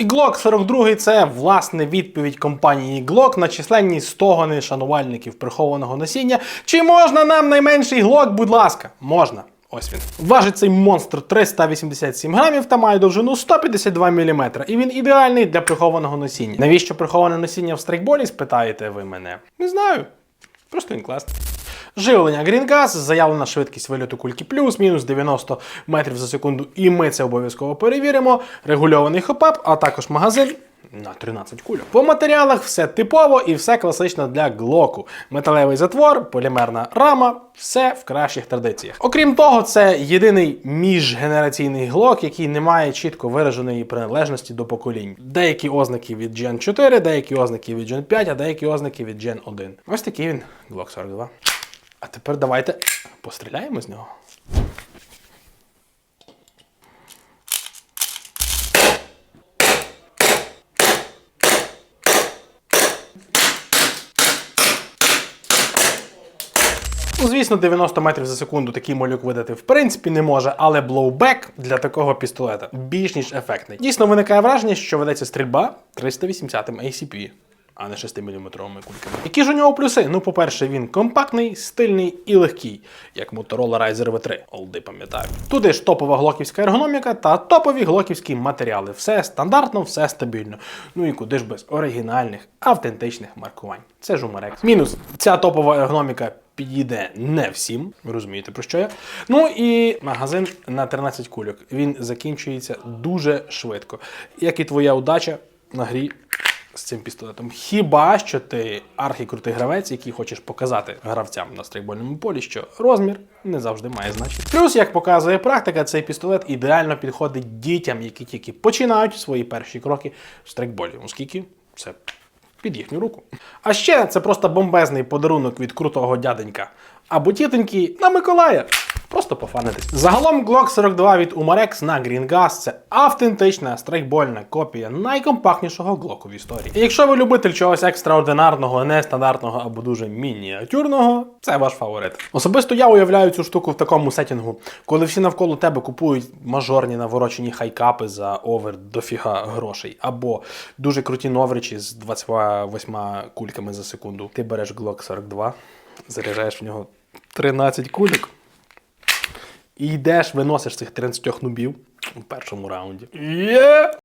І Glock 42 це власне відповідь компанії Glock на численні стогони шанувальників прихованого носіння. Чи можна нам найменший Glock, будь ласка? Можна. Ось він. Важить цей монстр 387 грамів та має довжину 152 мм. І він ідеальний для прихованого носіння. Навіщо приховане носіння в страйкболі, спитаєте ви мене? Не знаю. Просто він класний. Живлення Green заявлена швидкість вильоту кульки плюс-мінус 90 метрів за секунду, і ми це обов'язково перевіримо. Регульований хопап, а також магазин. На 13 кульок. По матеріалах все типово і все класично для глоку. Металевий затвор, полімерна рама, все в кращих традиціях. Окрім того, це єдиний міжгенераційний глок, який не має чітко вираженої приналежності до поколінь. Деякі ознаки від Gen 4, деякі ознаки від Gen 5, а деякі ознаки від Gen 1. Ось такий він Glock 42. А тепер давайте постріляємо з нього. Ну, звісно, 90 метрів за секунду такий малюк видати в принципі не може, але блоубек для такого пістолета більш ніж ефектний. Дійсно виникає враження, що ведеться стрільба 380-м ACP. А не 6-мм кульками. Які ж у нього плюси? Ну, по-перше, він компактний, стильний і легкий, як Motorola Riser V3, олди пам'ятаю. Туди ж топова глоківська ергономіка та топові глоківські матеріали. Все стандартно, все стабільно. Ну і куди ж без оригінальних, автентичних маркувань. Це ж Умарекс. Мінус ця топова ергономіка підійде не всім. Ви розумієте про що я. Ну і магазин на 13 кульок. Він закінчується дуже швидко. Як і твоя удача на грі з цим пістолетом. Хіба що ти архікрутий гравець, який хочеш показати гравцям на стрейкбольному полі, що розмір не завжди має значення. Плюс, як показує практика, цей пістолет ідеально підходить дітям, які тільки починають свої перші кроки в стрейкболі, оскільки це під їхню руку. А ще це просто бомбезний подарунок від крутого дяденька або тітоньки на Миколая. Просто пофанитись. Загалом Glock 42 від Umarex на Green Gas це автентична страйкбольна копія найкомпактнішого Glock в історії. І якщо ви любитель чогось екстраординарного, нестандартного або дуже мініатюрного, це ваш фаворит. Особисто я уявляю цю штуку в такому сетінгу, коли всі навколо тебе купують мажорні наворочені хайкапи за овер дофіга грошей, або дуже круті новричі з 28 кульками за секунду. Ти береш Glock 42, заряджаєш в нього 13 кульок. І йдеш, виносиш цих 30 нубів у першому раунді. Є!